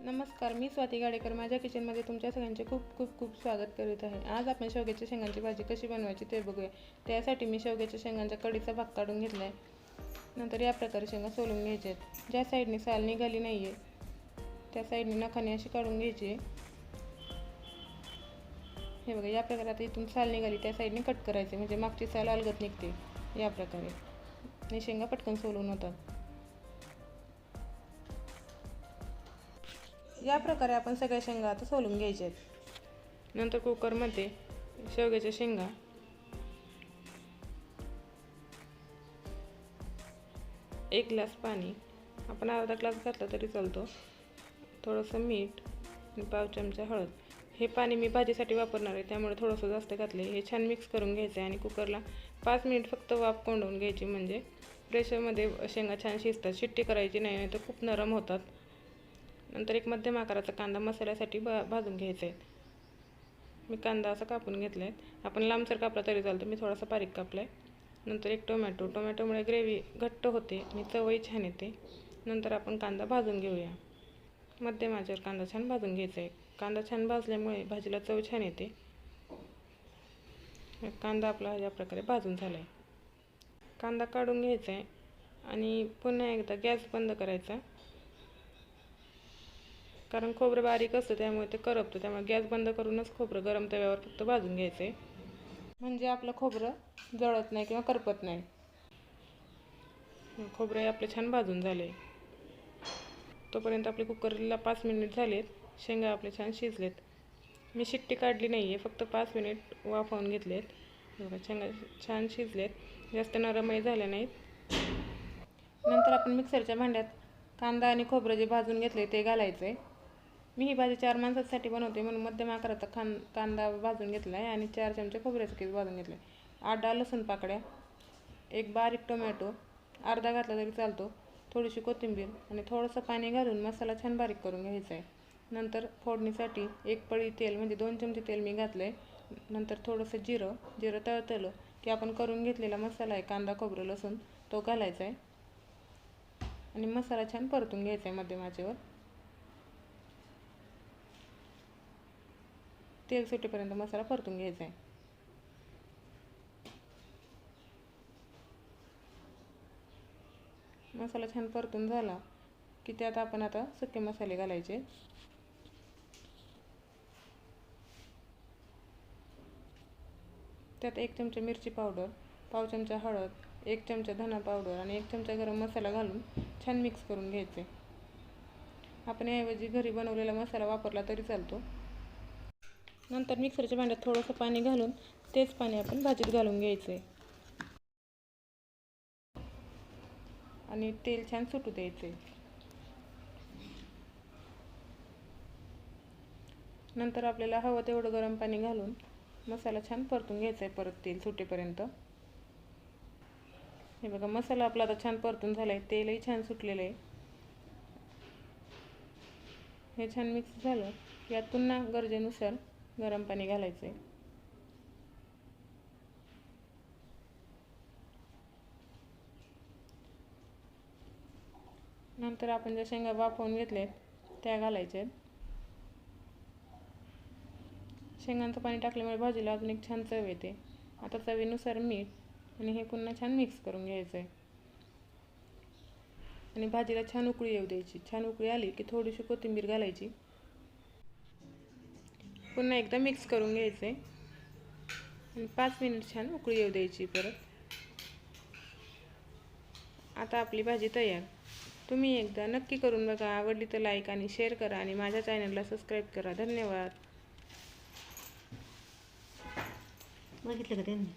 नमस्कार मी स्वाती गाडेकर. माझ्या किचनमध्ये तुमच्या सगळ्यांचे खूप खूप खूप स्वागत करीत आहे. आज आपण शेवग्याच्या शेंगांची भाजी कशी बनवायची ते बघूया. त्यासाठी मी शेवग्याच्या शेंगांच्या कडीचा भाग काढून घेतला आहे नंतर या प्रकारे शेंगा सोलून घ्यायच्या आहेत. ज्या साईडने साल निघाली नाही आहे त्या साईडने नखाने अशी काढून घ्यायची. हे बघा या प्रकारे आता इथून साल निघाली त्या साईडने कट करायचे. म्हणजे मागची साल अलगत निघते. या प्रकारे. आणि शेंगा पटकन सोलून होतात. या प्रकारे आपण सगळ्या शेंगा आता सोलून घ्यायच्या आहेत नंतर कुकरमध्ये शेवग्याच्या शेंगा. एक ग्लास पाणी. आपण अर्धा ग्लास घातला तरी चालतो. थोडंसं मीठ आणि पाव चमचा हळद. हे पाणी मी भाजीसाठी वापरणार आहे त्यामुळे थोडंसं जास्त घातले हे छान मिक्स करून घ्यायचं आहे आणि कुकरला पाच मिनिट फक्त वाफ कोंडवून घ्यायची. म्हणजे प्रेशरमध्ये शेंगा छान शिजतात. शिट्टी करायची नाही तर खूप नरम होतात. नंतर एक मध्यम आकाराचा कांदा मसाल्यासाठी भा भाजून घ्यायचा आहे मी कांदा असा कापून घेतला आहे आपण लांबसर कापला तरी चालतो. मी थोडासा बारीक कापला आहे नंतर एक टोमॅटो. टोमॅटोमुळे ग्रेव्ही घट्ट होते. आणि चवही छान येते. नंतर आपण कांदा भाजून घेऊया. मध्यम आचेवर कांदा छान भाजून घ्यायचा आहे कांदा छान भाजल्यामुळे भाजीला चव छान येते. कांदा आपला या प्रकारे भाजून झाला आहे कांदा काढून घ्यायचा आहे आणि पुन्हा एकदा गॅस बंद करायचा. कारण खोबरं बारीक असतं त्यामुळे ते करपतं. त्यामुळे गॅस बंद करूनच खोबरं गरम तव्यावर फक्त भाजून घ्यायचं. आहे म्हणजे आपलं खोबरं जळत नाही किंवा करपत नाही. खोबरं हे आपले छान भाजून झाले. तोपर्यंत आपले कुकरला पाच मिनिट झालेत. शेंगा आपले छान शिजलेत. मी शिट्टी काढली नाही आहे फक्त पाच मिनिट वाफवून घेतलेत. शेंगा छान शिजलेत. जास्त नरमही झाल्या नाहीत. नंतर आपण मिक्सरच्या भांड्यात कांदा आणि खोबरं जे भाजून घेतले ते घालायचं आहे मी ही भाजी चार माणसांसाठी बनवते म्हणून मध्यम आकाराचा खान कांदा भाजून घेतला आहे आणि चार चमचे खोबऱ्याचं केस भाजून घेतलं आहे आठ डाळ लसूण पाकड्या एक बारीक टोमॅटो अर्धा घातला तरी चालतो थोडीशी कोथिंबीर आणि थोडंसं पाणी घालून मसाला छान बारीक करून घ्यायचा आहे. नंतर फोडणीसाठी एक पळी तेल म्हणजे दोन चमचे तेल मी घातलं आहे नंतर थोडंसं जिरं जिरं तळतलं की आपण करून घेतलेला मसाला आहे कांदा खोबरं लसूण तो घालायचा आहे. आणि मसाला छान परतून घ्यायचा आहे मध्यमाचेवर तेल सुटेपर्यंत मसाला परतून घ्यायचा आहे. मसाला छान परतून झाला की त्यात आपण आता सुके मसाले घालायचे. त्यात एक चमचा मिरची पावडर पाव चमचा हळद एक चमचा धना पावडर आणि एक चमचा गरम मसाला घालून छान मिक्स करून घ्यायचे. आपण याऐवजी घरी बनवलेला मसाला वापरला तरी चालतो. नंतर मिक्सरच्या भांड्यात थोडंसं पाणी घालून तेच पाणी आपण भाजीत घालून घ्यायचं आहे आणि तेल छान सुटू द्यायचे नंतर आपल्याला हवं तेवढं गरम पाणी घालून मसाला छान परतून घ्यायचा आहे परत तेल सुटेपर्यंत. हे बघा मसाला आपला आता छान परतून झाला आहे तेलही छान सुटलेलं आहे. हे छान मिक्स झालं. यात पुन्हा गरजेनुसार गरम पाणी घालायचं आहे नंतर आपण ज्या शेंगा वाफवून घेतल्यात त्या घालायच्या आहेत शेंगांचं पाणी टाकल्यामुळे भाजीला अजून एक छान चव येते. आता चवीनुसार मीठ आणि हे पुन्हा छान मिक्स करून घ्यायचं आहे आणि भाजीला छान उकळी येऊ द्यायची. छान उकळी आली की थोडीशी कोथिंबीर घालायची. पुन्हा एकदा मिक्स करून घ्यायचं आहे आणि पाच मिनिट छान उकळी येऊ द्यायची परत. आता आपली भाजी तयार. तुम्ही एकदा नक्की करून बघा. आवडली तर लाईक आणि शेअर करा आणि माझ्या चॅनलला सबस्क्राईब करा. धन्यवाद. बघितलं का त्यांनी?